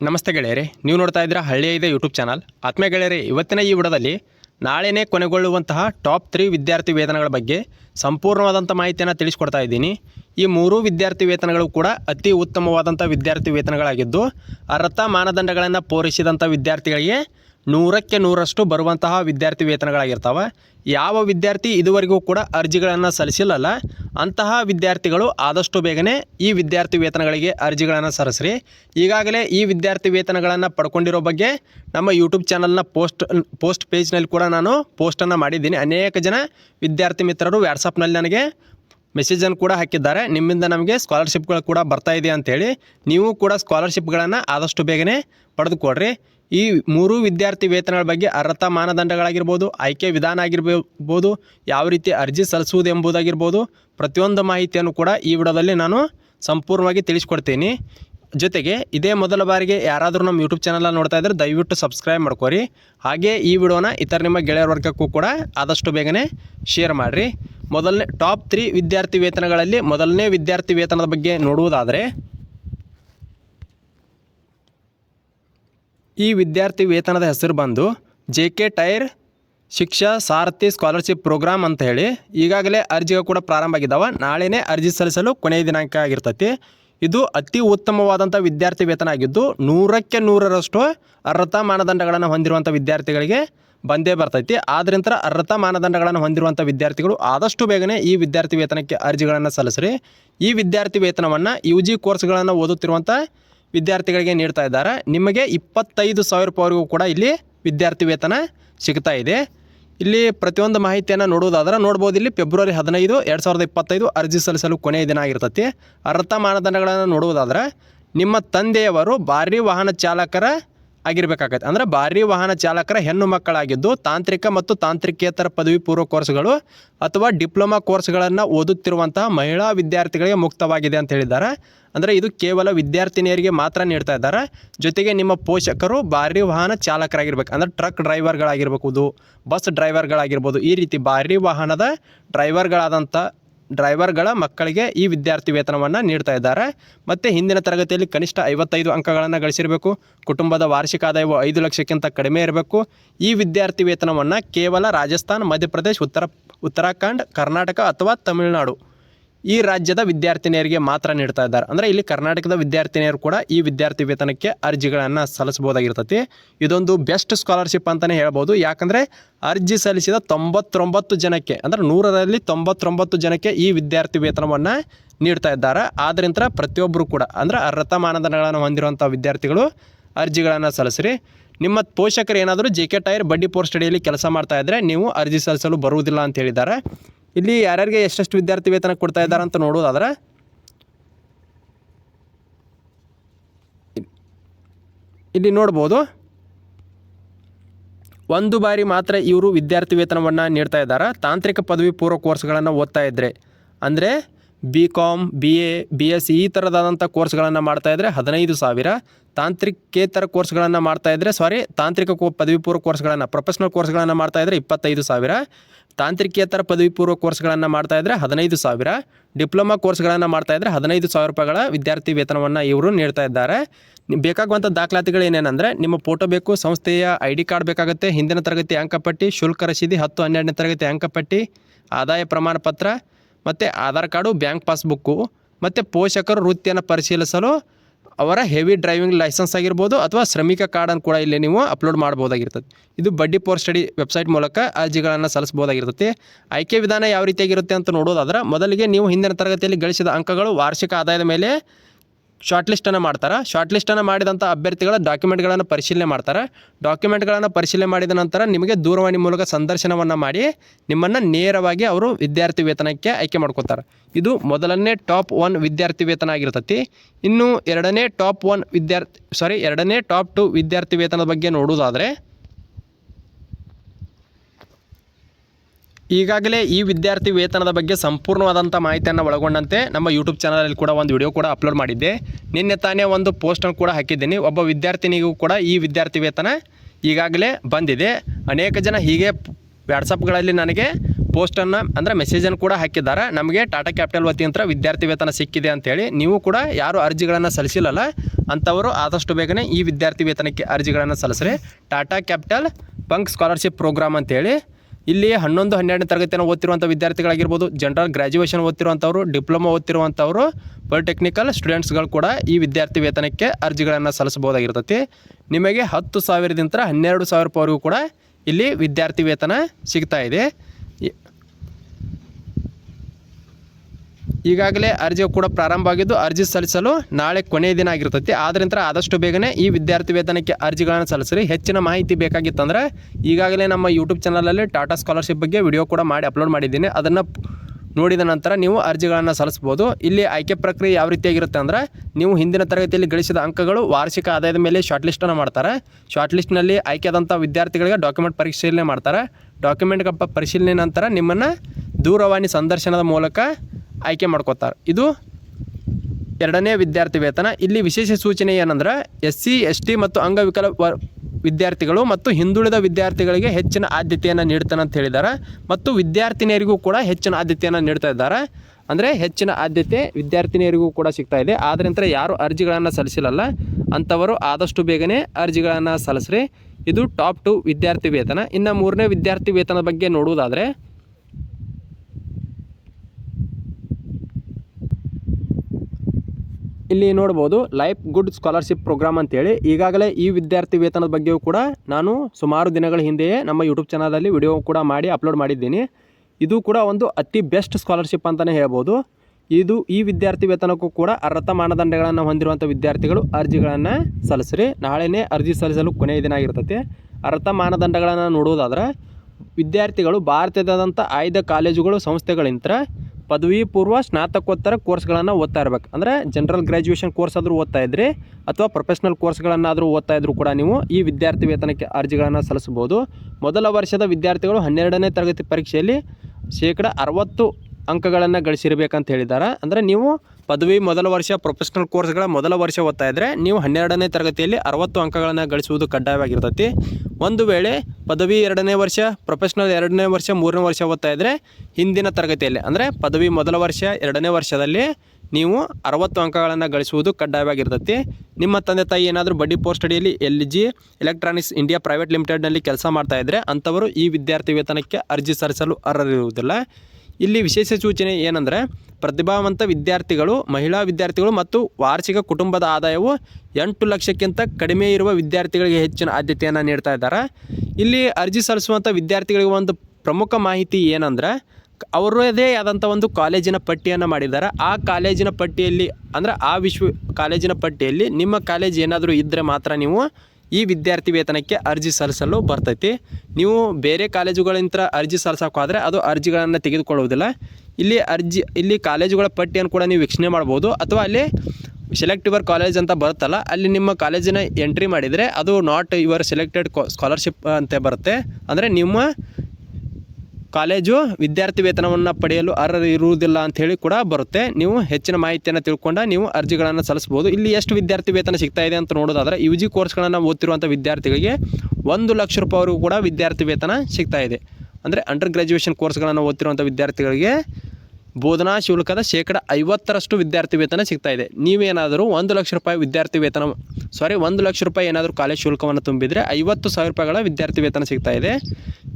ನಮಸ್ತೆ ಗೆಳೆಯರೆ, ನೀವು ನೋಡ್ತಾ ಇದ್ದೀರಾ ಹಳ್ಳಿಯ ಇದೆ ಯೂಟ್ಯೂಬ್ ಚಾನಲ್. ಆತ್ಮೀಯ ಗೆಳೆಯರೆ, ಇವತ್ತಿನ ಈ ವಿಡದಲ್ಲಿ ನಾಳೆನೇ ಕೊನೆಗೊಳ್ಳುವಂತಹ ಟಾಪ್ ತ್ರೀ ವಿದ್ಯಾರ್ಥಿ ವೇತನಗಳ ಬಗ್ಗೆ ಸಂಪೂರ್ಣವಾದಂಥ ಮಾಹಿತಿಯನ್ನು ತಿಳಿಸ್ಕೊಡ್ತಾ ಇದ್ದೀನಿ. ಈ ಮೂರೂ ವಿದ್ಯಾರ್ಥಿ ವೇತನಗಳು ಕೂಡ ಅತಿ ಉತ್ತಮವಾದಂಥ ವಿದ್ಯಾರ್ಥಿ ವೇತನಗಳಾಗಿದ್ದು ಅರ್ಹತಾ ಮಾನದಂಡಗಳನ್ನು ಪೂರೈಸಿದಂಥ ವಿದ್ಯಾರ್ಥಿಗಳಿಗೆ ನೂರಕ್ಕೆ ನೂರಷ್ಟು ಬರುವಂತಹ ವಿದ್ಯಾರ್ಥಿ ವೇತನಗಳಾಗಿರ್ತವೆ. ಯಾವ ವಿದ್ಯಾರ್ಥಿ ಇದುವರೆಗೂ ಕೂಡ ಅರ್ಜಿಗಳನ್ನು ಸಲ್ಲಿಸಿಲ್ಲಲ್ಲ, ಅಂತಹ ವಿದ್ಯಾರ್ಥಿಗಳು ಆದಷ್ಟು ಬೇಗನೆ ಈ ವಿದ್ಯಾರ್ಥಿ ವೇತನಗಳಿಗೆ ಅರ್ಜಿಗಳನ್ನು ಸಲ್ಲಿಸ್ರಿ. ಈಗಾಗಲೇ ಈ ವಿದ್ಯಾರ್ಥಿ ವೇತನಗಳನ್ನು ಪಡ್ಕೊಂಡಿರೋ ಬಗ್ಗೆ ನಮ್ಮ ಯೂಟ್ಯೂಬ್ ಚಾನಲ್ನ ಪೋಸ್ಟ್ ಪೋಸ್ಟ್ ಪೇಜ್ನಲ್ಲಿ ಕೂಡ ನಾನು ಪೋಸ್ಟನ್ನು ಮಾಡಿದ್ದೀನಿ. ಅನೇಕ ಜನ ವಿದ್ಯಾರ್ಥಿ ಮಿತ್ರರು ವ್ಯಾಟ್ಸಪ್ನಲ್ಲಿ ನನಗೆ ಮೆಸೇಜನ್ನು ಕೂಡ ಹಾಕಿದ್ದಾರೆ. ನಿಮ್ಮಿಂದ ನಮಗೆ ಸ್ಕಾಲರ್ಶಿಪ್ಗಳು ಕೂಡ ಬರ್ತಾ ಇದೆ ಅಂಥೇಳಿ ನೀವು ಕೂಡ ಸ್ಕಾಲರ್ಶಿಪ್ಗಳನ್ನು ಆದಷ್ಟು ಬೇಗನೆ ಪಡೆದುಕೊಡ್ರಿ ಈ ಮೂರು ವಿದ್ಯಾರ್ಥಿ ವೇತನಗಳ ಬಗ್ಗೆ ಅರ್ಹತಾ ಮಾನದಂಡಗಳಾಗಿರ್ಬೋದು, ಆಯ್ಕೆ ವಿಧಾನ ಆಗಿರ್ಬೋದು, ಯಾವ ರೀತಿ ಅರ್ಜಿ ಸಲ್ಲಿಸುವುದು ಎಂಬುದಾಗಿರ್ಬೋದು ಪ್ರತಿಯೊಂದು ಮಾಹಿತಿಯನ್ನು ಕೂಡ ಈ ವಿಡಿಯೋದಲ್ಲಿ ನಾನು ಸಂಪೂರ್ಣವಾಗಿ ತಿಳಿಸ್ಕೊಡ್ತೀನಿ. ಜೊತೆಗೆ ಇದೇ ಮೊದಲ ಬಾರಿಗೆ ಯಾರಾದರೂ ನಮ್ಮ ಯೂಟ್ಯೂಬ್ ಚಾನಲ್ನ ನೋಡ್ತಾ ಇದ್ದರೆ ದಯವಿಟ್ಟು ಸಬ್ಸ್ಕ್ರೈಬ್ ಮಾಡ್ಕೊರಿ. ಹಾಗೆ ಈ ವಿಡಿಯೋನ ಇತರ ನಿಮ್ಮ ಗೆಳೆಯರ ವರ್ಗಕ್ಕೂ ಕೂಡ ಆದಷ್ಟು ಬೇಗನೆ ಶೇರ್ ಮಾಡಿರಿ. ಮೊದಲನೇ ಟಾಪ್ ತ್ರೀ ವಿದ್ಯಾರ್ಥಿ ವೇತನಗಳಲ್ಲಿ ಮೊದಲನೇ ವಿದ್ಯಾರ್ಥಿ ವೇತನದ ಬಗ್ಗೆ ನೋಡುವುದಾದರೆ ಈ ವಿದ್ಯಾರ್ಥಿ ವೇತನದ ಹೆಸರು ಬಂದು J K tyre Shiksha Sarathi scholarship programme ಅಂತ ಹೇಳಿ ಈಗಾಗಲೇ ಅರ್ಜಿಗೆ ಕೂಡ ಪ್ರಾರಂಭ ಆಗಿದ್ದಾವೆ. ನಾಳೆನೇ ಅರ್ಜಿ ಸಲ್ಲಿಸಲು ಕೊನೆಯ ದಿನಾಂಕ ಆಗಿರ್ತೈತಿ. ಇದು ಅತಿ ಉತ್ತಮವಾದಂಥ ವಿದ್ಯಾರ್ಥಿ ವೇತನ ಆಗಿದ್ದು ನೂರಕ್ಕೆ ನೂರರಷ್ಟು ಅರ್ಹತಾ ಮಾನದಂಡಗಳನ್ನು ಹೊಂದಿರುವಂಥ ವಿದ್ಯಾರ್ಥಿಗಳಿಗೆ ಬಂದೇ ಬರ್ತೈತಿ. ಆದ್ದರಿಂದ ಅರ್ಹತಾ ಮಾನದಂಡಗಳನ್ನು ಹೊಂದಿರುವಂಥ ವಿದ್ಯಾರ್ಥಿಗಳು ಆದಷ್ಟು ಬೇಗನೆ ಈ ವಿದ್ಯಾರ್ಥಿ ವೇತನಕ್ಕೆ ಅರ್ಜಿಗಳನ್ನು ಸಲ್ಲಿಸ್ರಿ. ಈ ವಿದ್ಯಾರ್ಥಿ ವೇತನವನ್ನು ಯು ಜಿ ಕೋರ್ಸ್ಗಳನ್ನು ಓದುತ್ತಿರುವಂಥ ವಿದ್ಯಾರ್ಥಿಗಳಿಗೆ ನೀಡ್ತಾ ಇದ್ದಾರೆ. ನಿಮಗೆ ಇಪ್ಪತ್ತೈದು ಸಾವಿರ ರೂಪಾಯಿವರೆಗೂ ಕೂಡ ಇಲ್ಲಿ ವಿದ್ಯಾರ್ಥಿ ವೇತನ ಸಿಗ್ತಾ ಇದೆ. ಇಲ್ಲಿ ಪ್ರತಿಯೊಂದು ಮಾಹಿತಿಯನ್ನು ನೋಡುವುದಾದ್ರೆ ನೋಡ್ಬೋದು. ಇಲ್ಲಿ ಫೆಬ್ರವರಿ ಹದಿನೈದು, ಎರಡು ಸಾವಿರದ ಇಪ್ಪತ್ತೈದು ಅರ್ಜಿ ಸಲ್ಲಿಸಲು ಕೊನೆಯ ದಿನ ಆಗಿರ್ತೈತಿ. ಅರ್ಹತಾ ಮಾನದಂಡಗಳನ್ನು ನೋಡುವುದಾದ್ರೆ ನಿಮ್ಮ ತಂದೆಯವರು ಭಾರಿ ವಾಹನ ಚಾಲಕರ ಆಗಿರಬೇಕಾಗತ್ತೆ. ಅಂದ್ರೆ ಭಾರಿ ವಾಹನ ಚಾಲಕರ ಹೆಣ್ಣು ಮಕ್ಕಳಾಗಿದ್ದು ತಾಂತ್ರಿಕ ಮತ್ತು ತಾಂತ್ರಿಕೇತರ ಪದವಿ ಪೂರ್ವ ಕೋರ್ಸ್ಗಳು ಅಥವಾ ಡಿಪ್ಲೊಮಾ ಕೋರ್ಸ್ಗಳನ್ನು ಓದುತ್ತಿರುವಂತಹ ಮಹಿಳಾ ವಿದ್ಯಾರ್ಥಿಗಳಿಗೆ ಮುಕ್ತವಾಗಿದೆ ಅಂತ ಹೇಳಿದ್ದಾರೆ. ಅಂದ್ರೆ ಇದು ಕೇವಲ ವಿದ್ಯಾರ್ಥಿನಿಯರಿಗೆ ಮಾತ್ರ ನೀಡ್ತಾ ಇದ್ದಾರೆ. ಜೊತೆಗೆ ನಿಮ್ಮ ಪೋಷಕರು ಭಾರಿ ವಾಹನ ಚಾಲಕರಾಗಿರ್ಬೇಕು. ಅಂದ್ರೆ ಟ್ರಕ್ ಡ್ರೈವರ್ಗಳಾಗಿರ್ಬೋದು, ಬಸ್ ಡ್ರೈವರ್ಗಳಾಗಿರ್ಬೋದು, ಈ ರೀತಿ ಭಾರಿ ವಾಹನದ ಡ್ರೈವರ್ಗಳಾದಂಥ ಡ್ರೈವರ್ಗಳ ಮಕ್ಕಳಿಗೆ ಈ ವಿದ್ಯಾರ್ಥಿ ವೇತನವನ್ನು ನೀಡ್ತಾ ಇದ್ದಾರೆ. ಮತ್ತು ಹಿಂದಿನ ತರಗತಿಯಲ್ಲಿ ಕನಿಷ್ಠ ಐವತ್ತೈದು ಅಂಕಗಳನ್ನು ಗಳಿಸಿರಬೇಕು. ಕುಟುಂಬದ ವಾರ್ಷಿಕ ಆದಾಯವು ಐದು ಲಕ್ಷಕ್ಕಿಂತ ಕಡಿಮೆ ಇರಬೇಕು. ಈ ವಿದ್ಯಾರ್ಥಿ ವೇತನವನ್ನು ಕೇವಲ ರಾಜಸ್ಥಾನ್, ಮಧ್ಯಪ್ರದೇಶ್, ಉತ್ತರ, ಉತ್ತರಾಖಂಡ್, ಕರ್ನಾಟಕ ಅಥವಾ ತಮಿಳುನಾಡು ಈ ರಾಜ್ಯದ ವಿದ್ಯಾರ್ಥಿನಿಯರಿಗೆ ಮಾತ್ರ ನೀಡ್ತಾ ಇದ್ದಾರೆ. ಅಂದರೆ ಇಲ್ಲಿ ಕರ್ನಾಟಕದ ವಿದ್ಯಾರ್ಥಿನಿಯರು ಕೂಡ ಈ ವಿದ್ಯಾರ್ಥಿ ವೇತನಕ್ಕೆ ಅರ್ಜಿಗಳನ್ನು ಸಲ್ಲಿಸಬಹುದಾಗಿರ್ತತಿ. ಇದೊಂದು ಬೆಸ್ಟ್ ಸ್ಕಾಲರ್ಶಿಪ್ ಅಂತಲೇ ಹೇಳ್ಬೋದು. ಯಾಕಂದರೆ ಅರ್ಜಿ ಸಲ್ಲಿಸಿದ ತೊಂಬತ್ತೊಂಬತ್ತು ಜನಕ್ಕೆ, ಅಂದರೆ ನೂರರಲ್ಲಿ ತೊಂಬತ್ತೊಂಬತ್ತು ಜನಕ್ಕೆ ಈ ವಿದ್ಯಾರ್ಥಿ ವೇತನವನ್ನು ನೀಡ್ತಾ ಇದ್ದಾರೆ. ಆದ್ದರಿಂದ ಪ್ರತಿಯೊಬ್ಬರು ಕೂಡ, ಅಂದರೆ ಅರ್ಹತ ಮಾನದಂಡಗಳನ್ನು ಹೊಂದಿರುವಂಥ ವಿದ್ಯಾರ್ಥಿಗಳು ಅರ್ಜಿಗಳನ್ನು ಸಲ್ಲಿಸ್ರಿ. ನಿಮ್ಮ ಪೋಷಕರು ಏನಾದರೂ J K tyre, buddy four ಸ್ಟಡಿಯಲ್ಲಿ ಕೆಲಸ ಮಾಡ್ತಾ ಇದ್ದರೆ ನೀವು ಅರ್ಜಿ ಸಲ್ಲಿಸಲು ಬರುವುದಿಲ್ಲ ಅಂತ ಹೇಳಿದ್ದಾರೆ. ಇಲ್ಲಿ ಯಾರ್ಯಾರಿಗೆ ಎಷ್ಟೆಷ್ಟು ವಿದ್ಯಾರ್ಥಿ ವೇತನ ಕೊಡ್ತಾ ಇದ್ದಾರೆ ಅಂತ ನೋಡೋದಾದ್ರೆ, ಇಲ್ಲಿ ನೋಡ್ಬೋದು, ಒಂದು ಬಾರಿ ಮಾತ್ರ ಇವರು ವಿದ್ಯಾರ್ಥಿ ವೇತನವನ್ನು ನೀಡ್ತಾ ಇದ್ದಾರೆ? ತಾಂತ್ರಿಕ ಪದವಿ ಪೂರ್ವ ಕೋರ್ಸ್ಗಳನ್ನು ಓದ್ತಾ ಇದ್ದರೆ ಅಂದರೆ B com B A B S ಈ ಥರದಾದಂಥ ಕೋರ್ಸ್ಗಳನ್ನು ಮಾಡ್ತಾ ಇದ್ದರೆ ಹದಿನೈದು ಸಾವಿರ, ತಾಂತ್ರಿಕೇತರ ಕೋರ್ಸ್ಗಳನ್ನು ಮಾಡ್ತಾ ಇದ್ದರೆ ಸಾರಿ ತಾಂತ್ರಿಕ ಪದವಿ ಪೂರ್ವ ಕೋರ್ಸ್ಗಳನ್ನು ಪ್ರೊಫೆಷ್ನಲ್ ಕೋರ್ಸ್ಗಳನ್ನು ಮಾಡ್ತಾ ಇದ್ದರೆ ಇಪ್ಪತ್ತೈದು ಸಾವಿರ ತಾಂತ್ರಿಕೇತರ ಪದವಿ ಪೂರ್ವ ಕೋರ್ಸ್ಗಳನ್ನು ಮಾಡ್ತಾ ಇದ್ದರೆ ಹದಿನೈದು ಸಾವಿರ, ಡಿಪ್ಲೊಮಾ ಕೋರ್ಸ್ಗಳನ್ನು ಮಾಡ್ತಾ ಇದ್ದರೆ ಹದಿನೈದು ಸಾವಿರ ರೂಪಾಯಿಗಳ ವಿದ್ಯಾರ್ಥಿ ವೇತನವನ್ನು ಇವರು ನೀಡ್ತಾ ಇದ್ದಾರೆ. ಬೇಕಾಗುವಂಥ ದಾಖಲಾತಿಗಳು ಏನೇನೆಂದರೆ ನಿಮ್ಮ ಫೋಟೋ ಬೇಕು, ಸಂಸ್ಥೆಯ ಐ ಡಿ ಕಾರ್ಡ್ ಬೇಕಾಗುತ್ತೆ, ಹಿಂದಿನ ತರಗತಿ ಅಂಕಪಟ್ಟಿ, ಶುಲ್ಕ ರಸೀದಿ ಹತ್ತು, ಹನ್ನೆರಡನೇ ತರಗತಿ ಅಂಕಪಟ್ಟಿ, ಆದಾಯ ಪ್ರಮಾಣ ಪತ್ರ, ಮತ್ತು ಆಧಾರ್ ಕಾರ್ಡು, ಬ್ಯಾಂಕ್ ಪಾಸ್ಬುಕ್ಕು, ಮತ್ತು ಪೋಷಕರು ವೃತ್ತಿಯನ್ನು ಪರಿಶೀಲಿಸಲು ಅವರ ಹೆವಿ ಡ್ರೈವಿಂಗ್ ಲೈಸೆನ್ಸ್ ಆಗಿರ್ಬೋದು ಅಥವಾ ಶ್ರಮಿಕ ಕಾರ್ಡನ್ನು ಕೂಡ ಇಲ್ಲಿ ನೀವು ಅಪ್ಲೋಡ್ ಮಾಡ್ಬೋದಾಗಿರ್ತದೆ ಇದು ಬಡ್ಡಿ ಪೋರ್ ಸ್ಟಡಿ ವೆಬ್ಸೈಟ್ ಮೂಲಕ ಅರ್ಜಿಗಳನ್ನು ಸಲ್ಲಿಸ್ಬೋದಾಗಿರ್ತದೆ ಆಯ್ಕೆ ವಿಧಾನ ಯಾವ ರೀತಿಯಾಗಿರುತ್ತೆ ಅಂತ ನೋಡೋದಾದ್ರೆ, ಮೊದಲಿಗೆ ನೀವು ಹಿಂದಿನ ತರಗತಿಯಲ್ಲಿ ಗಳಿಸಿದ ಅಂಕಗಳು ವಾರ್ಷಿಕ ಆದಾಯದ ಮೇಲೆ ಶಾರ್ಟ್ ಲಿಸ್ಟನ್ನು ಮಾಡ್ತಾರೆ. ಶಾರ್ಟ್ ಲಿಸ್ಟನ್ನು ಮಾಡಿದಂಥ ಅಭ್ಯರ್ಥಿಗಳ ಡಾಕ್ಯುಮೆಂಟ್ಗಳನ್ನು ಪರಿಶೀಲನೆ ಮಾಡ್ತಾರೆ. ಡಾಕ್ಯುಮೆಂಟ್ಗಳನ್ನು ಪರಿಶೀಲನೆ ಮಾಡಿದ ನಂತರ ನಿಮಗೆ ದೂರವಾಣಿ ಮೂಲಕ ಸಂದರ್ಶನವನ್ನು ಮಾಡಿ ನಿಮ್ಮನ್ನು ನೇರವಾಗಿ ಅವರು ವಿದ್ಯಾರ್ಥಿ ವೇತನಕ್ಕೆ ಆಯ್ಕೆ ಮಾಡ್ಕೋತಾರೆ ಇದು ಮೊದಲನೇ ಟಾಪ್ ಒನ್ ವಿದ್ಯಾರ್ಥಿ ವೇತನ ಆಗಿರ್ತತಿ. ಇನ್ನು ಎರಡನೇ ಟಾಪ್ ಒನ್ ವಿದ್ಯಾರ್ಥಿ ಸಾರಿ ಎರಡನೇ ಟಾಪ್ ಟು ವಿದ್ಯಾರ್ಥಿ ವೇತನದ ಬಗ್ಗೆ ನೋಡೋದಾದರೆ ಈಗಾಗಲೇ ಈ ವಿದ್ಯಾರ್ಥಿ ವೇತನದ ಬಗ್ಗೆ ಸಂಪೂರ್ಣವಾದಂಥ ಮಾಹಿತಿಯನ್ನು ಒಳಗೊಂಡಂತೆ ನಮ್ಮ ಯೂಟ್ಯೂಬ್ ಚಾನಲಲ್ಲಿ ಕೂಡ ಒಂದು ವಿಡಿಯೋ ಕೂಡ ಅಪ್ಲೋಡ್ ಮಾಡಿದ್ದೆ. ನಿನ್ನೆ ತಾನೇ ಒಂದು ಪೋಸ್ಟನ್ನು ಕೂಡ ಹಾಕಿದ್ದೀನಿ. ಒಬ್ಬ ವಿದ್ಯಾರ್ಥಿನಿಗೂ ಕೂಡ ಈ ವಿದ್ಯಾರ್ಥಿ ವೇತನ ಈಗಾಗಲೇ ಬಂದಿದೆ. ಅನೇಕ ಜನ ಹೀಗೆ ವ್ಯಾಟ್ಸಪ್ಗಳಲ್ಲಿ ನನಗೆ ಪೋಸ್ಟನ್ನು ಅಂದರೆ ಮೆಸೇಜನ್ನು ಕೂಡ ಹಾಕಿದ್ದಾರೆ. ನಮಗೆ ಟಾಟಾ ಕ್ಯಾಪಿಟಲ್ ವತಿಯಂತ್ರ ವಿದ್ಯಾರ್ಥಿ ವೇತನ ಸಿಕ್ಕಿದೆ ಅಂತೇಳಿ ನೀವು ಕೂಡ ಯಾರು ಅರ್ಜಿಗಳನ್ನು ಸಲ್ಲಿಸಿಲ್ಲಲ್ಲ, ಅಂಥವರು ಆದಷ್ಟು ಬೇಗನೆ ಈ ವಿದ್ಯಾರ್ಥಿ ವೇತನಕ್ಕೆ ಅರ್ಜಿಗಳನ್ನು ಸಲ್ಲಿಸ್ರಿ. Tata capital Pankh scholarship program ಅಂತೇಳಿ ಇಲ್ಲಿ ಹನ್ನೊಂದು, ಹನ್ನೆರಡನೇ ತರಗತಿಯನ್ನು ಓದ್ತಿರುವಂಥ ವಿದ್ಯಾರ್ಥಿಗಳಾಗಿರ್ಬೋದು ಜನರಲ್ ಗ್ರ್ಯಾಜುಯೇಷನ್ ಓದ್ತಿರುವಂಥವ್ರು ಡಿಪ್ಲೊಮಾ ಓದ್ತಿರುವಂಥವ್ರು ಪಾಲಿಟೆಕ್ನಿಕಲ್ ಸ್ಟೂಡೆಂಟ್ಸ್ಗಳು ಕೂಡ ಈ ವಿದ್ಯಾರ್ಥಿ ವೇತನಕ್ಕೆ ಅರ್ಜಿಗಳನ್ನು ಸಲ್ಲಿಸಬಹುದಾಗಿರ್ತೈತಿ. ನಿಮಗೆ ಹತ್ತು ಸಾವಿರದಿಂದ ಹನ್ನೆರಡು ಸಾವಿರ ರೂಪಾಯಿವರೆಗೂ ಕೂಡ ಇಲ್ಲಿ ವಿದ್ಯಾರ್ಥಿ ವೇತನ ಸಿಗ್ತಾ ಇದೆ ಈ- ಈಗಾಗಲೇ ಅರ್ಜಿ ಕೂಡ ಪ್ರಾರಂಭ ಆಗಿದ್ದು ಅರ್ಜಿ ಸಲ್ಲಿಸಲು ನಾಳೆ ಕೊನೆಯ ದಿನ ಆಗಿರ್ತೈತಿ. ನಂತರ ಆದಷ್ಟು ಬೇಗನೆ ಈ ವಿದ್ಯಾರ್ಥಿ ವೇತನಕ್ಕೆ ಅರ್ಜಿಗಳನ್ನು ಸಲ್ಲಿಸ್ರಿ. ಹೆಚ್ಚಿನ ಮಾಹಿತಿ ಬೇಕಾಗಿತ್ತಂದ್ರೆ ಈಗಾಗಲೇ ನಮ್ಮ ಯೂಟ್ಯೂಬ್ ಚಾನಲಲ್ಲಿ ಟಾಟಾ ಸ್ಕಾಲರ್ಶಿಪ್ ಬಗ್ಗೆ ವಿಡಿಯೋ ಕೂಡ ಮಾಡಿ ಅಪ್ಲೋಡ್ ಮಾಡಿದ್ದೀನಿ. ಅದನ್ನು ನೋಡಿದ ನಂತರ ನೀವು ಅರ್ಜಿಗಳನ್ನು ಸಲ್ಲಿಸ್ಬೋದು. ಇಲ್ಲಿ ಆಯ್ಕೆ ಪ್ರಕ್ರಿಯೆ ಯಾವ ರೀತಿಯಾಗಿರುತ್ತೆ ಅಂದರೆ ನೀವು ಹಿಂದಿನ ತರಗತಿಯಲ್ಲಿ ಗಳಿಸಿದ ಅಂಕಗಳು ವಾರ್ಷಿಕ ಆದಾಯದ ಮೇಲೆ ಶಾರ್ಟ್ ಲಿಸ್ಟನ್ನು ಮಾಡ್ತಾರೆ. ಶಾರ್ಟ್ ಲಿಸ್ಟ್ನಲ್ಲಿ ಆಯ್ಕೆಯಾದಂಥ ವಿದ್ಯಾರ್ಥಿಗಳಿಗೆ ಡಾಕ್ಯುಮೆಂಟ್ ಪರಿಶೀಲನೆ ಮಾಡ್ತಾರೆ. ಡಾಕ್ಯುಮೆಂಟ್ ಪರಿಶೀಲನೆ ನಂತರ ನಿಮ್ಮನ್ನು ದೂರವಾಣಿ ಸಂದರ್ಶನದ ಮೂಲಕ ಆಯ್ಕೆ ಮಾಡ್ಕೋತಾರೆ. ಇದು ಎರಡನೇ ವಿದ್ಯಾರ್ಥಿ ವೇತನ. ಇಲ್ಲಿ ವಿಶೇಷ ಸೂಚನೆ ಏನಂದ್ರೆ ಎಸ್ ಸಿ ಎಸ್ ಟಿ ಮತ್ತು ಅಂಗವಿಕಲ ವಿದ್ಯಾರ್ಥಿಗಳು ಮತ್ತು ಹಿಂದುಳಿದ ವಿದ್ಯಾರ್ಥಿಗಳಿಗೆ ಹೆಚ್ಚಿನ ಆದ್ಯತೆಯನ್ನು ನೀಡ್ತಾನೆ ಅಂತ ಹೇಳಿದ್ದಾರೆ ಮತ್ತು ವಿದ್ಯಾರ್ಥಿನಿಯರಿಗೂ ಕೂಡ ಹೆಚ್ಚಿನ ಆದ್ಯತೆಯನ್ನು ನೀಡ್ತಾ ಇದ್ದಾರೆ. ಅಂದರೆ ಹೆಚ್ಚಿನ ಆದ್ಯತೆ ವಿದ್ಯಾರ್ಥಿನಿಯರಿಗೂ ಕೂಡ ಸಿಗ್ತಾ ಇದೆ. ಆದ್ದರಿಂದ ಯಾರು ಅರ್ಜಿಗಳನ್ನು ಸಲ್ಲಿಸಿಲ್ಲಲ್ಲ, ಅಂಥವರು ಆದಷ್ಟು ಬೇಗನೆ ಅರ್ಜಿಗಳನ್ನು ಸಲ್ಲಿಸ್ರಿ. ಇದು ಟಾಪ್ ಟು ವಿದ್ಯಾರ್ಥಿ ವೇತನ. ಇನ್ನು ಮೂರನೇ ವಿದ್ಯಾರ್ಥಿ ವೇತನದ ಬಗ್ಗೆ ನೋಡುವುದಾದರೆ ಇಲ್ಲಿ ನೋಡ್ಬೋದು ಲೈಫ್ ಗುಡ್ ಸ್ಕಾಲರ್ಶಿಪ್ ಪ್ರೋಗ್ರಾಮ್ ಅಂತೇಳಿ. ಈಗಾಗಲೇ ಈ ವಿದ್ಯಾರ್ಥಿ ವೇತನದ ಬಗ್ಗೆಯೂ ಕೂಡ ನಾನು ಸುಮಾರು ದಿನಗಳ ಹಿಂದೆಯೇ ನಮ್ಮ ಯೂಟ್ಯೂಬ್ ಚಾನಲಲ್ಲಿ ವಿಡಿಯೋ ಕೂಡ ಮಾಡಿ ಅಪ್ಲೋಡ್ ಮಾಡಿದ್ದೀನಿ. ಇದು ಕೂಡ ಒಂದು ಅತಿ ಬೆಸ್ಟ್ ಸ್ಕಾಲರ್ಶಿಪ್ ಅಂತಲೇ ಹೇಳ್ಬೋದು. ಇದು ಈ ವಿದ್ಯಾರ್ಥಿ ವೇತನಕ್ಕೂ ಕೂಡ ಅರ್ಹತಾ ಮಾನದಂಡಗಳನ್ನು ಹೊಂದಿರುವಂಥ ವಿದ್ಯಾರ್ಥಿಗಳು ಅರ್ಜಿಗಳನ್ನು ಸಲ್ಲಿಸ್ರಿ. ನಾಳೆನೇ ಅರ್ಜಿ ಸಲ್ಲಿಸಲು ಕೊನೆಯ ದಿನ ಆಗಿರ್ತೈತಿ. ಅರ್ಹತಾ ಮಾನದಂಡಗಳನ್ನು ನೋಡುವುದಾದ್ರೆ ವಿದ್ಯಾರ್ಥಿಗಳು ಭಾರತದಾದಂಥ ಆಯ್ದ ಕಾಲೇಜುಗಳು ಸಂಸ್ಥೆಗಳಿಂದ ಪದವಿ ಪೂರ್ವ ಸ್ನಾತಕೋತ್ತರ ಕೋರ್ಸ್ಗಳನ್ನು ಓದ್ತಾ ಇರ್ಬೇಕು. ಅಂದರೆ ಜನರಲ್ ಗ್ರ್ಯಾಜುಯೇಷನ್ ಕೋರ್ಸ್ ಆದರೂ ಓದ್ತಾ ಇದ್ರಿ, ಅಥವಾ ಪ್ರೊಫೆಷ್ನಲ್ ಕೋರ್ಸ್ಗಳನ್ನಾದರೂ ಓದ್ತಾ ಇದ್ರೂ ಕೂಡ ನೀವು ಈ ವಿದ್ಯಾರ್ಥಿ ವೇತನಕ್ಕೆ ಅರ್ಜಿಗಳನ್ನು ಸಲ್ಲಿಸಬಹುದು. ಮೊದಲ ವರ್ಷದ ವಿದ್ಯಾರ್ಥಿಗಳು ಹನ್ನೆರಡನೇ ತರಗತಿ ಪರೀಕ್ಷೆಯಲ್ಲಿ ಶೇಕಡ ಅರವತ್ತು ಅಂಕಗಳನ್ನು ಗಳಿಸಿರ್ಬೇಕಂತ ಹೇಳಿದ್ದಾರೆ. ಅಂದರೆ ನೀವು ಪದವಿ ಮೊದಲ ವರ್ಷ ಪ್ರೊಫೆಷ್ನಲ್ ಕೋರ್ಸ್ಗಳ ಮೊದಲ ವರ್ಷ ಓದ್ತಾ ಇದ್ದರೆ ನೀವು ಹನ್ನೆರಡನೇ ತರಗತಿಯಲ್ಲಿ ಅರವತ್ತು ಅಂಕಗಳನ್ನು ಗಳಿಸುವುದು ಕಡ್ಡಾಯವಾಗಿರ್ತೈತಿ. ಒಂದು ವೇಳೆ ಪದವಿ ಎರಡನೇ ವರ್ಷ ಪ್ರೊಫೆಷ್ನಲ್ ಎರಡನೇ ವರ್ಷ, ಮೂರನೇ ವರ್ಷ ಓದ್ತಾ ಇದ್ದರೆ ಹಿಂದಿನ ತರಗತಿಯಲ್ಲಿ, ಅಂದರೆ ಪದವಿ ಮೊದಲ ವರ್ಷ, ಎರಡನೇ ವರ್ಷದಲ್ಲಿ ನೀವು ಅರವತ್ತು ಅಂಕಗಳನ್ನು ಗಳಿಸುವುದು ಕಡ್ಡಾಯವಾಗಿರ್ತೈತಿ. ನಿಮ್ಮ ತಂದೆ ತಾಯಿ ಏನಾದರೂ ಬಡ್ಡಿ ಪೋಸ್ಟ್ ಅಡಿಯಲ್ಲಿ L G electronics India private ಲಿಮಿಟೆಡ್ನಲ್ಲಿ ಕೆಲಸ ಮಾಡ್ತಾ ಇದ್ದರೆ ಅಂಥವರು ಈ ವಿದ್ಯಾರ್ಥಿ ವೇತನಕ್ಕೆ ಅರ್ಜಿ ಸಲ್ಲಿಸಲು ಅರ್ಹರಿರುವುದಿಲ್ಲ. ಇಲ್ಲಿ ವಿಶೇಷ ಸೂಚನೆ ಏನಂದರೆ ಪ್ರತಿಭಾವಂತ ವಿದ್ಯಾರ್ಥಿಗಳು, ಮಹಿಳಾ ವಿದ್ಯಾರ್ಥಿಗಳು ಮತ್ತು ವಾರ್ಷಿಕ ಕುಟುಂಬದ ಆದಾಯವು ಎಂಟು ಲಕ್ಷಕ್ಕಿಂತ ಕಡಿಮೆ ಇರುವ ವಿದ್ಯಾರ್ಥಿಗಳಿಗೆ ಹೆಚ್ಚಿನ ಆದ್ಯತೆಯನ್ನು ನೀಡ್ತಾ ಇದ್ದಾರೆ. ಇಲ್ಲಿ ಅರ್ಜಿ ಸಲ್ಲಿಸುವಂಥ ವಿದ್ಯಾರ್ಥಿಗಳಿಗೆ ಒಂದು ಪ್ರಮುಖ ಮಾಹಿತಿ ಏನಂದ್ರೆ ಅವರದೇ ಆದಂಥ ಒಂದು ಕಾಲೇಜಿನ ಪಟ್ಟಿಯನ್ನು ಮಾಡಿದ್ದಾರೆ. ಆ ಕಾಲೇಜಿನ ಪಟ್ಟಿಯಲ್ಲಿ ಅಂದರೆ ಆ ವಿಶ್ವ ಕಾಲೇಜಿನ ಪಟ್ಟಿಯಲ್ಲಿ ನಿಮ್ಮ ಕಾಲೇಜ್ ಏನಾದರೂ ಇದ್ದರೆ ಮಾತ್ರ ನೀವು ಈ ವಿದ್ಯಾರ್ಥಿ ವೇತನಕ್ಕೆ ಅರ್ಜಿ ಸಲ್ಲಿಸಲು ಬರ್ತೈತಿ. ನೀವು ಬೇರೆ ಕಾಲೇಜುಗಳಿಂದ ಅರ್ಜಿ ಸಲ್ಲಿಸೋಕ್ಕಾದರೆ ಅದು ಅರ್ಜಿಗಳನ್ನು ತೆಗೆದುಕೊಳ್ಳುವುದಿಲ್ಲ. ಇಲ್ಲಿ ಅರ್ಜಿ, ಇಲ್ಲಿ ಕಾಲೇಜುಗಳ ಪಟ್ಟಿಯನ್ನು ಕೂಡ ನೀವು ವೀಕ್ಷಣೆ ಮಾಡ್ಬೋದು. ಅಥವಾ ಅಲ್ಲಿ ಸೆಲೆಕ್ಟ್ ಯುವರ್ ಕಾಲೇಜ್ ಅಂತ ಬರುತ್ತಲ್ಲ, ಅಲ್ಲಿ ನಿಮ್ಮ ಕಾಲೇಜಿನ ಎಂಟ್ರಿ ಮಾಡಿದರೆ ಅದು ನಾಟ್ ಯುವರ್ ಸೆಲೆಕ್ಟೆಡ್ ಸ್ಕಾಲರ್ಶಿಪ್ ಅಂತ ಬರುತ್ತೆ. ಅಂದರೆ ನಿಮ್ಮ ಕಾಲೇಜು ವಿದ್ಯಾರ್ಥಿ ವೇತನವನ್ನು ಪಡೆಯಲು ಅರ್ಹರು ಇರುವುದಿಲ್ಲ ಹೇಳಿ ಕೂಡ ಬರುತ್ತೆ. ನೀವು ಹೆಚ್ಚಿನ ಮಾಹಿತಿಯನ್ನು ತಿಳ್ಕೊಂಡ ನೀವು ಅರ್ಜಿಗಳನ್ನು ಸಲ್ಲಿಸ್ಬೋದು ಇಲ್ಲಿ ಎಷ್ಟು ವಿದ್ಯಾರ್ಥಿ ವೇತನ ಸಿಗ್ತಾ ಇದೆ ಅಂತ ನೋಡೋದಾದ್ರೆ ಯು ಜಿ ಕೋರ್ಸ್ಗಳನ್ನು ಓದ್ತಿರುವಂಥ ವಿದ್ಯಾರ್ಥಿಗಳಿಗೆ ಒಂದು ಲಕ್ಷ ರೂಪಾಯಿವರೆಗೂ ಕೂಡ ವಿದ್ಯಾರ್ಥಿ ವೇತನ ಸಿಗ್ತಾ ಇದೆ. ಅಂದರೆ ಅಂಡರ್ ಗ್ರ್ಯಾಜುಯೇಷನ್ ಕೋರ್ಸ್ಗಳನ್ನು ಓದ್ತಿರುವಂಥ ವಿದ್ಯಾರ್ಥಿಗಳಿಗೆ ಬೋಧನಾ ಶುಲ್ಕದ ಶೇಕಡ ಐವತ್ತರಷ್ಟು ವಿದ್ಯಾರ್ಥಿ ವೇತನ ಸಿಗ್ತಾ ಇದೆ. ನೀವೇನಾದರೂ ಒಂದು ಲಕ್ಷ ರೂಪಾಯಿ ವಿದ್ಯಾರ್ಥಿ ವೇತನ ಸಾರಿ ಒಂದು ಲಕ್ಷ ರೂಪಾಯಿ ಏನಾದರೂ ಕಾಲೇಜ್ ಶುಲ್ಕವನ್ನು ತುಂಬಿದರೆ ಐವತ್ತು ಸಾವಿರ ರೂಪಾಯಿಗಳ ವಿದ್ಯಾರ್ಥಿ ವೇತನ ಸಿಗ್ತಾ ಇದೆ.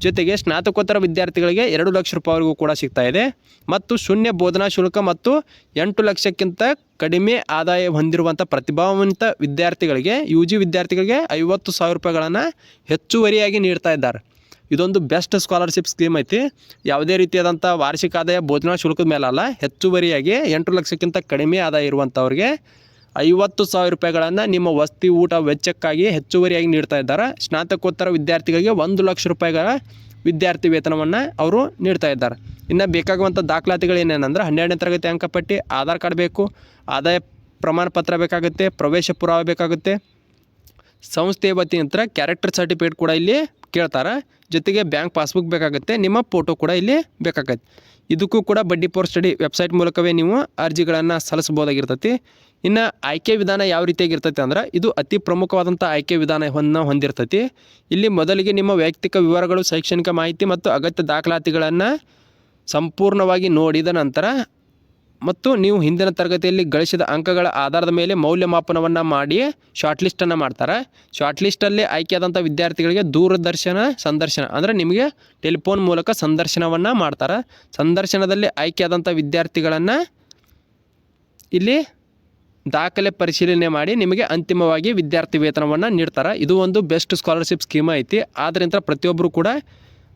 ಜೊತೆಗೆ ಸ್ನಾತಕೋತ್ತರ ವಿದ್ಯಾರ್ಥಿಗಳಿಗೆ ಎರಡು ಲಕ್ಷ ರೂಪಾಯಿವರೆಗೂ ಕೂಡ ಸಿಗ್ತಾ ಇದೆ. ಮತ್ತು ಶೂನ್ಯ ಬೋಧನಾ ಶುಲ್ಕ ಮತ್ತು ಎಂಟು ಲಕ್ಷಕ್ಕಿಂತ ಕಡಿಮೆ ಆದಾಯ ಹೊಂದಿರುವಂಥ ಪ್ರತಿಭಾವಂತ ವಿದ್ಯಾರ್ಥಿಗಳಿಗೆ ಯು ವಿದ್ಯಾರ್ಥಿಗಳಿಗೆ ಐವತ್ತು ಸಾವಿರ ರೂಪಾಯಿಗಳನ್ನು ಹೆಚ್ಚುವರಿಯಾಗಿ ನೀಡ್ತಾ ಇದ್ದಾರೆ. ಇದೊಂದು ಬೆಸ್ಟ್ ಸ್ಕಾಲರ್ಶಿಪ್ ಸ್ಕೀಮ್ ಐತಿ. ಯಾವುದೇ ರೀತಿಯಾದಂಥ ವಾರ್ಷಿಕ ಆದಾಯ ಬೋಧನಾ ಶುಲ್ಕದ ಮೇಲಲ್ಲ, ಹೆಚ್ಚುವರಿಯಾಗಿ ಎಂಟು ಲಕ್ಷಕ್ಕಿಂತ ಕಡಿಮೆ ಆದಾಯ ಇರುವಂಥವ್ರಿಗೆ ಐವತ್ತು ಸಾವಿರ ರೂಪಾಯಿಗಳನ್ನು ನಿಮ್ಮ ವಸತಿ, ಊಟ, ವೆಚ್ಚಕ್ಕಾಗಿ ಹೆಚ್ಚುವರಿಯಾಗಿ ನೀಡ್ತಾ ಇದ್ದಾರೆ. ಸ್ನಾತಕೋತ್ತರ ವಿದ್ಯಾರ್ಥಿಗಳಿಗೆ ಒಂದು ಲಕ್ಷ ರೂಪಾಯಿಗಳ ವಿದ್ಯಾರ್ಥಿ ವೇತನವನ್ನು ಅವರು ನೀಡ್ತಾ ಇದ್ದಾರೆ. ಇನ್ನು ಬೇಕಾಗುವಂಥ ದಾಖಲಾತಿಗಳು ಏನೇನಂದ್ರೆ ಹನ್ನೆರಡನೇ ತರಗತಿ ಅಂಕಪಟ್ಟಿ ಆಧಾರ್ ಕಾರ್ಡ್ ಬೇಕು, ಆದಾಯ ಪ್ರಮಾಣ ಪತ್ರ ಬೇಕಾಗುತ್ತೆ, ಪ್ರವೇಶ ಪುರಾವೆ ಬೇಕಾಗುತ್ತೆ. ಸಂಸ್ಥೆ ನಂತರ ಕ್ಯಾರೆಕ್ಟರ್ ಸರ್ಟಿಫಿಕೇಟ್ ಕೂಡ ಇಲ್ಲಿ ಕೇಳ್ತಾರೆ. ಜೊತೆಗೆ ಬ್ಯಾಂಕ್ ಪಾಸ್ಬುಕ್ ಬೇಕಾಗುತ್ತೆ, ನಿಮ್ಮ ಫೋಟೋ ಕೂಡ ಇಲ್ಲಿ ಬೇಕಾಗತ್ತೆ. ಇದಕ್ಕೂ ಕೂಡ ಬಡ್ಡಿ ಪೋರ್ ಸ್ಟಡಿ ವೆಬ್ಸೈಟ್ ಮೂಲಕವೇ ನೀವು ಅರ್ಜಿಗಳನ್ನು ಸಲ್ಲಿಸ್ಬೋದಾಗಿರ್ತೈತಿ ಇನ್ನು ಆಯ್ಕೆ ವಿಧಾನ ಯಾವ ರೀತಿಯಾಗಿರ್ತೈತೆ ಅಂದ್ರೆ ಇದು ಅತಿ ಪ್ರಮುಖವಾದಂಥ ಆಯ್ಕೆ ವಿಧಾನವನ್ನು ಹೊಂದಿರ್ತೈತಿ. ಇಲ್ಲಿ ಮೊದಲಿಗೆ ನಿಮ್ಮ ವೈಯಕ್ತಿಕ ವಿವರಗಳು, ಶೈಕ್ಷಣಿಕ ಮಾಹಿತಿ ಮತ್ತು ಅಗತ್ಯ ದಾಖಲಾತಿಗಳನ್ನು ಸಂಪೂರ್ಣವಾಗಿ ನೋಡಿದ ನಂತರ ಮತ್ತು ನೀವು ಹಿಂದಿನ ತರಗತಿಯಲ್ಲಿ ಗಳಿಸಿದ ಅಂಕಗಳ ಆಧಾರದ ಮೇಲೆ ಮೌಲ್ಯಮಾಪನವನ್ನು ಮಾಡಿ ಶಾರ್ಟ್ ಲಿಸ್ಟನ್ನು ಮಾಡ್ತಾರೆ. ಶಾರ್ಟ್ ಲಿಸ್ಟಲ್ಲಿ ಆಯ್ಕೆಯಾದಂಥ ವಿದ್ಯಾರ್ಥಿಗಳಿಗೆ ದೂರದರ್ಶನ, ಸಂದರ್ಶನ, ಅಂದರೆ ನಿಮಗೆ ಟೆಲಿಫೋನ್ ಮೂಲಕ ಸಂದರ್ಶನವನ್ನು ಮಾಡ್ತಾರೆ. ಸಂದರ್ಶನದಲ್ಲಿ ಆಯ್ಕೆಯಾದಂಥ ವಿದ್ಯಾರ್ಥಿಗಳನ್ನು ಇಲ್ಲಿ ದಾಖಲೆ ಪರಿಶೀಲನೆ ಮಾಡಿ ನಿಮಗೆ ಅಂತಿಮವಾಗಿ ವಿದ್ಯಾರ್ಥಿ ವೇತನವನ್ನು ನೀಡ್ತಾರೆ. ಇದು ಒಂದು ಬೆಸ್ಟ್ ಸ್ಕಾಲರ್ಶಿಪ್ ಸ್ಕೀಮ್ ಐತಿ. ಆದ್ದರಿಂದ ಪ್ರತಿಯೊಬ್ಬರು ಕೂಡ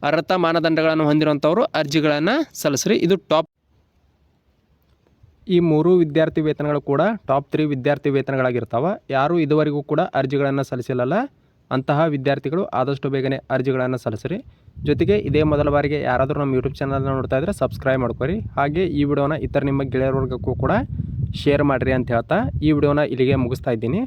ಅರ್ಹತಾ ಮಾನದಂಡಗಳನ್ನು ಹೊಂದಿರುವಂಥವರು ಅರ್ಜಿಗಳನ್ನು ಸಲ್ಲಿಸ್ರಿ. ಇದು ಟಾಪ್ ಈ ಮೂರು ವಿದ್ಯಾರ್ಥಿ ವೇತನಗಳು ಕೂಡ ಟಾಪ್ ತ್ರೀ ವಿದ್ಯಾರ್ಥಿ ವೇತನಗಳಾಗಿರ್ತಾವೆ. ಯಾರೂ ಇದುವರೆಗೂ ಕೂಡ ಅರ್ಜಿಗಳನ್ನು ಸಲ್ಲಿಸಿಲ್ಲಲ್ಲ. ಅಂತಹ ವಿದ್ಯಾರ್ಥಿಗಳು ಆದಷ್ಟು ಬೇಗನೆ ಅರ್ಜಿಗಳನ್ನು ಸಲ್ಲಿಸಿರಿ. ಜೊತೆಗೆ ಇದೇ ಮೊದಲ ಬಾರಿಗೆ ಯಾರಾದರೂ ನಮ್ಮ ಯೂಟ್ಯೂಬ್ ಚಾನಲ್ನ ನೋಡ್ತಾ ಇದ್ದರೆ ಸಬ್ಸ್ಕ್ರೈಬ್ ಮಾಡ್ಕೊರಿ. ಹಾಗೆ ಈ ವಿಡಿಯೋನ ಇತರ ನಿಮ್ಮ ಗೆಳೆಯರ ವರ್ಗಕ್ಕೂ ಕೂಡ ಶೇರ್ ಮಾಡಿರಿ ಅಂತ ಹೇಳ್ತಾ ಈ ವಿಡಿಯೋನ ಇಲ್ಲಿಗೆ ಮುಗಿಸ್ತಾ ಇದ್ದೀನಿ.